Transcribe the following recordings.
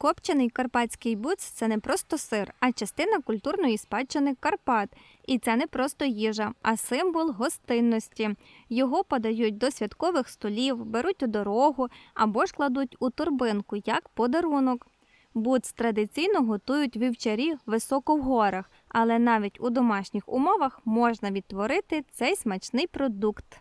Копчений карпатський буц це не просто сир, а частина культурної спадщини Карпат. І це не просто їжа, а символ гостинності. Його подають до святкових столів, беруть у дорогу або ж кладуть у торбинку як подарунок. Буц традиційно готують вівчарі високо в горах, але навіть у домашніх умовах можна відтворити цей смачний продукт.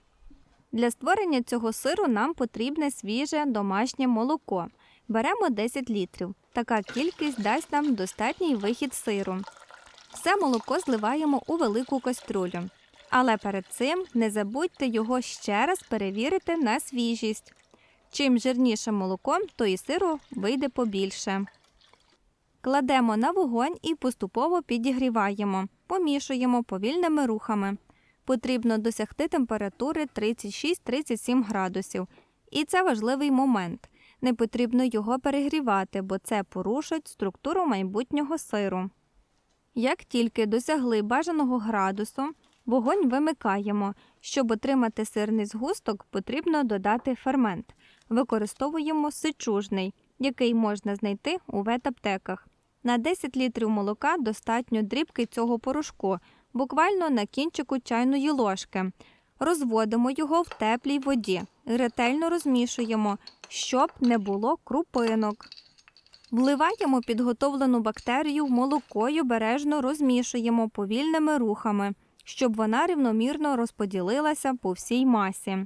Для створення цього сиру нам потрібне свіже домашнє молоко. Беремо 10 літрів. Така кількість дасть нам достатній вихід сиру. Все молоко зливаємо у велику каструлю. Але перед цим не забудьте його ще раз перевірити на свіжість. Чим жирніше молоко, то і сиру вийде побільше. Кладемо на вогонь і поступово підігріваємо, помішуємо повільними рухами. Потрібно досягти температури 36-37 градусів. І це важливий момент. Не потрібно його перегрівати, бо це порушить структуру майбутнього сиру. Як тільки досягли бажаного градусу, вогонь вимикаємо. Щоб отримати сирний згусток, потрібно додати фермент. Використовуємо сичужний, який можна знайти у ветаптеках. На 10 літрів молока достатньо дрібки цього порошку, буквально на кінчику чайної ложки. Розводимо його в теплій воді, ретельно розмішуємо, щоб не було крупинок. Вливаємо підготовлену бактерію в молоко і обережно розмішуємо повільними рухами, щоб вона рівномірно розподілилася по всій масі.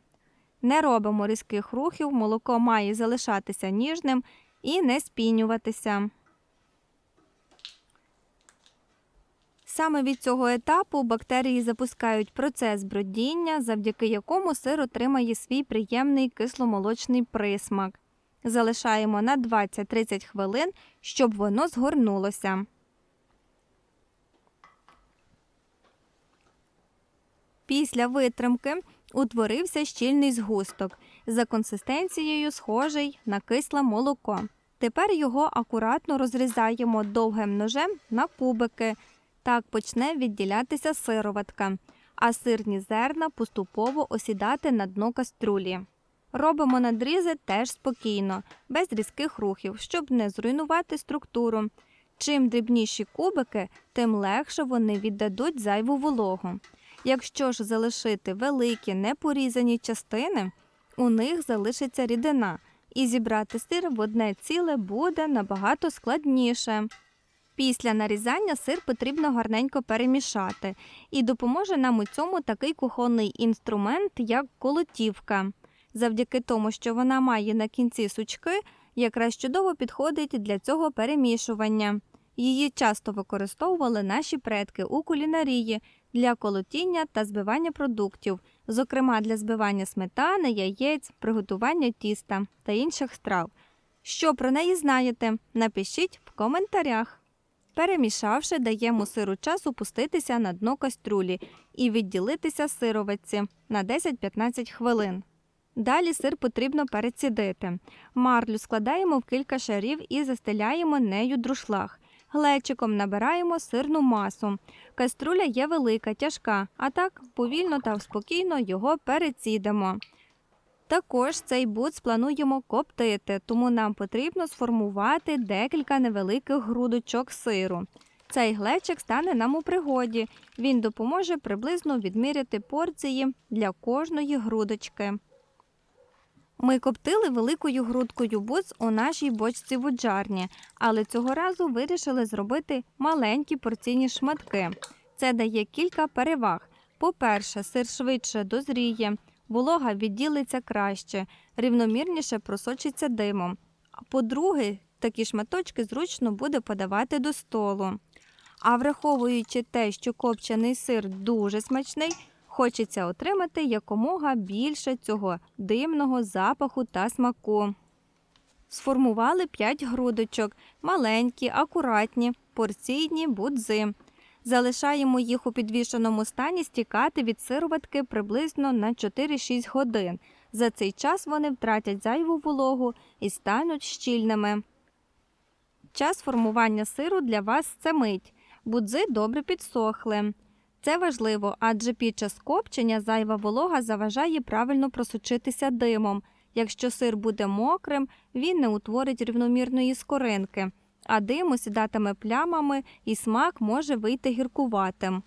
Не робимо різких рухів, молоко має залишатися ніжним і не спінюватися. Саме від цього етапу бактерії запускають процес бродіння, завдяки якому сир отримає свій приємний кисломолочний присмак. Залишаємо на 20-30 хвилин, щоб воно згорнулося. Після витримки утворився щільний згусток за консистенцією схожий на кисле молоко. Тепер його акуратно розрізаємо довгим ножем на кубики. Так почне відділятися сироватка, а сирні зерна поступово осідати на дно каструлі. Робимо надрізи теж спокійно, без різких рухів, щоб не зруйнувати структуру. Чим дрібніші кубики, тим легше вони віддадуть зайву вологу. Якщо ж залишити великі непорізані частини, у них залишиться рідина, і зібрати сир в одне ціле буде набагато складніше. Після нарізання сир потрібно гарненько перемішати, і допоможе нам у цьому такий кухонний інструмент, як колотівка. Завдяки тому, що вона має на кінці сучки, якраз чудово підходить для цього перемішування. Її часто використовували наші предки у кулінарії для колотіння та збивання продуктів, зокрема для збивання сметани, яєць, приготування тіста та інших страв. Що про неї знаєте? Напишіть в коментарях. Перемішавши, даємо сиру час опуститися на дно каструлі і відділитися сировиці на 10-15 хвилин. Далі сир потрібно перецідити. Марлю складаємо в кілька шарів і застеляємо нею друшлаг. Глечиком набираємо сирну масу. Каструля є велика, тяжка, а так повільно та спокійно його перецідимо. Також цей буц плануємо коптити, тому нам потрібно сформувати декілька невеликих грудочок сиру. Цей глечик стане нам у пригоді. Він допоможе приблизно відміряти порції для кожної грудочки. Ми коптили великою грудкою буц у нашій бочці вуджарні, але цього разу вирішили зробити маленькі порційні шматки. Це дає кілька переваг. По-перше, сир швидше дозріє, волога відділиться краще, рівномірніше просочиться димом. По-друге, такі шматочки зручно буде подавати до столу. А враховуючи те, що копчений сир дуже смачний, хочеться отримати якомога більше цього димного запаху та смаку. Сформували 5 грудочок, маленькі, акуратні, порційні будзи. Залишаємо їх у підвішеному стані стікати від сироватки приблизно на 4-6 годин. За цей час вони втратять зайву вологу і стануть щільними. Час формування сиру для вас це мить. Будзи добре підсохли. Це важливо, адже під час копчення зайва волога заважає правильно просочитися димом. Якщо сир буде мокрим, він не утворить рівномірної скоринки, а дим осідатиме плямами і смак може вийти гіркуватим.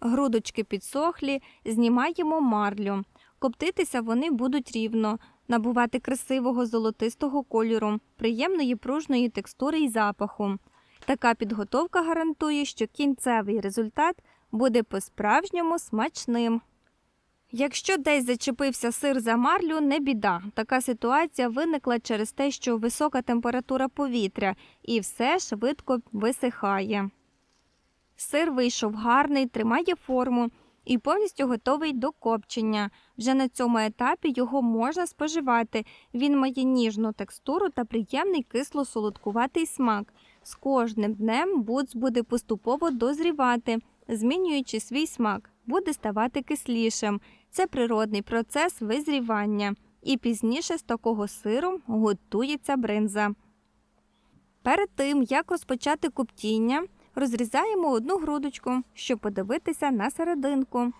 Грудочки підсохлі, знімаємо марлю. Коптитися вони будуть рівно, набувати красивого золотистого кольору, приємної пружної текстури і запаху. Така підготовка гарантує, що кінцевий результат буде по-справжньому смачним. Якщо десь зачепився сир за марлю, не біда. Така ситуація виникла через те, що висока температура повітря і все швидко висихає. Сир вийшов гарний, тримає форму і повністю готовий до копчення. Вже на цьому етапі його можна споживати. Він має ніжну текстуру та приємний кисло-солодкуватий смак. З кожним днем буц буде поступово дозрівати, змінюючи свій смак, буде ставати кислішим. Це природний процес визрівання. І пізніше з такого сиру готується бринза. Перед тим, як розпочати коптіння, розрізаємо одну грудочку, щоб подивитися на серединку.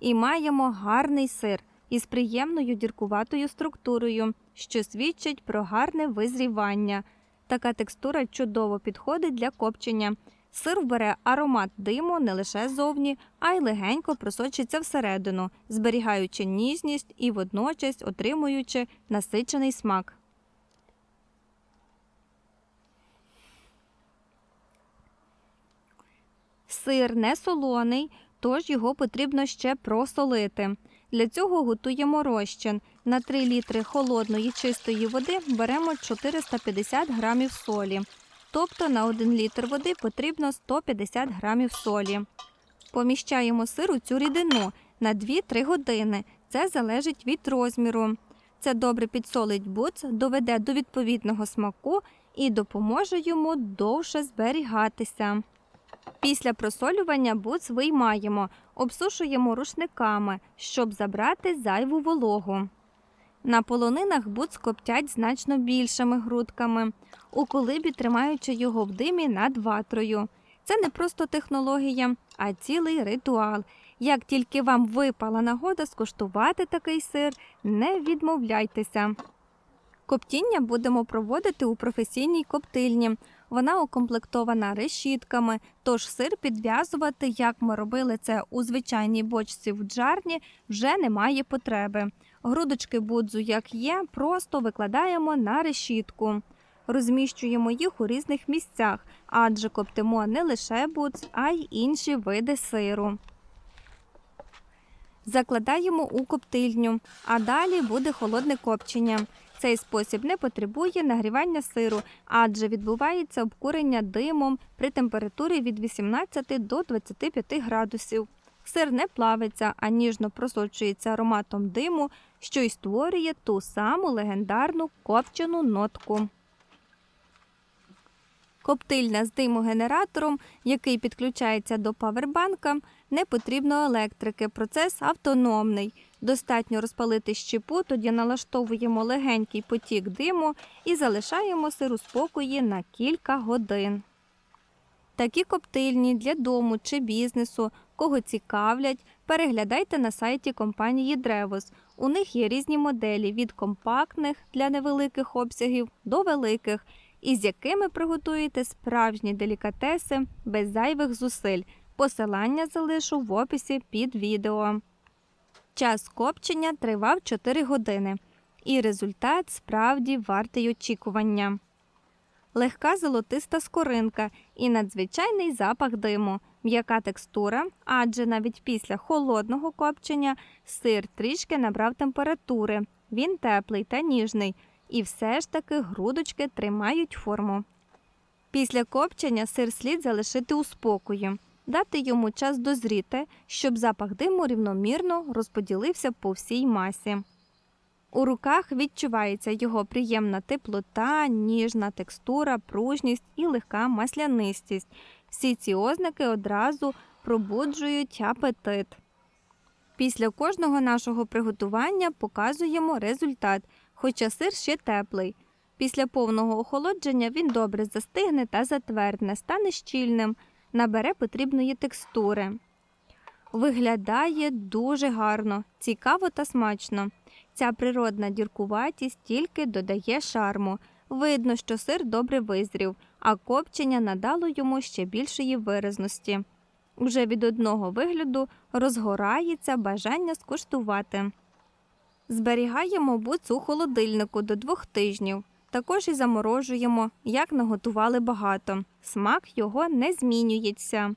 І маємо гарний сир із приємною діркуватою структурою, що свідчить про гарне визрівання. Така текстура чудово підходить для копчення. Сир вбере аромат диму не лише ззовні, а й легенько просочиться всередину, зберігаючи ніжність і водночас отримуючи насичений смак. Сир не солоний, тож його потрібно ще просолити. Для цього готуємо розчин. На 3 літри холодної чистої води беремо 450 грамів солі. Тобто на 1 літр води потрібно 150 грамів солі. Поміщаємо сир у цю рідину на 2-3 години. Це залежить від розміру. Це добре підсолить буц, доведе до відповідного смаку і допоможе йому довше зберігатися. Після просолювання буц виймаємо, обсушуємо рушниками, щоб забрати зайву вологу. На полонинах буц коптять значно більшими грудками, у колибі тримаючи його в димі над ватрою. Це не просто технологія, а цілий ритуал. Як тільки вам випала нагода скуштувати такий сир, не відмовляйтеся. Коптіння будемо проводити у професійній коптильні. Вона укомплектована решітками, тож сир підв'язувати, як ми робили це у звичайній бочці в джарні, вже немає потреби. Грудочки будзу, як є, просто викладаємо на решітку. Розміщуємо їх у різних місцях, адже коптимо не лише будз, а й інші види сиру. Закладаємо у коптильню, а далі буде холодне копчення. Цей спосіб не потребує нагрівання сиру, адже відбувається обкурення димом при температурі від 18 до 25 градусів. Сир не плавиться, а ніжно просочується ароматом диму, що й створює ту саму легендарну копчену нотку. Коптильня з димогенератором, який підключається до павербанка, не потрібно електрики. Процес автономний. Достатньо розпалити щепу, тоді налаштовуємо легенький потік диму і залишаємо сир у спокої на кілька годин. Такі коптильні для дому чи бізнесу, кого цікавлять, переглядайте на сайті компанії Древос. У них є різні моделі від компактних для невеликих обсягів до великих, із якими приготуєте справжні делікатеси без зайвих зусиль. Посилання залишу в описі під відео. Час копчення тривав 4 години, і результат справді вартий очікування. Легка золотиста скоринка і надзвичайний запах диму, м'яка текстура, адже навіть після холодного копчення сир трішки набрав температури. Він теплий та ніжний, і все ж таки грудочки тримають форму. Після копчення сир слід залишити у спокої, дати йому час дозріти, щоб запах диму рівномірно розподілився по всій масі. У руках відчувається його приємна теплота, ніжна текстура, пружність і легка маслянистість. Всі ці ознаки одразу пробуджують апетит. Після кожного нашого приготування показуємо результат, хоча сир ще теплий. Після повного охолодження він добре застигне та затвердне, стане щільним, набере потрібної текстури. Виглядає дуже гарно, цікаво та смачно. Ця природна діркуватість тільки додає шарму. Видно, що сир добре визрів, а копчення надало йому ще більшої виразності. Уже від одного вигляду розгорається бажання скуштувати. Зберігаємо буц у холодильнику до двох тижнів. Також і заморожуємо, як наготували багато. Смак його не змінюється.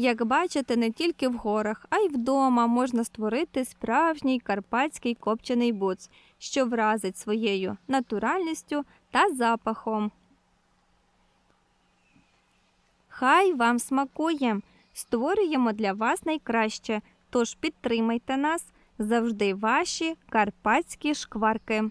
Як бачите, не тільки в горах, а й вдома можна створити справжній карпатський копчений буц, що вразить своєю натуральністю та запахом. Хай вам смакує! Створюємо для вас найкраще, тож підтримайте нас завжди ваші карпатські шкварки.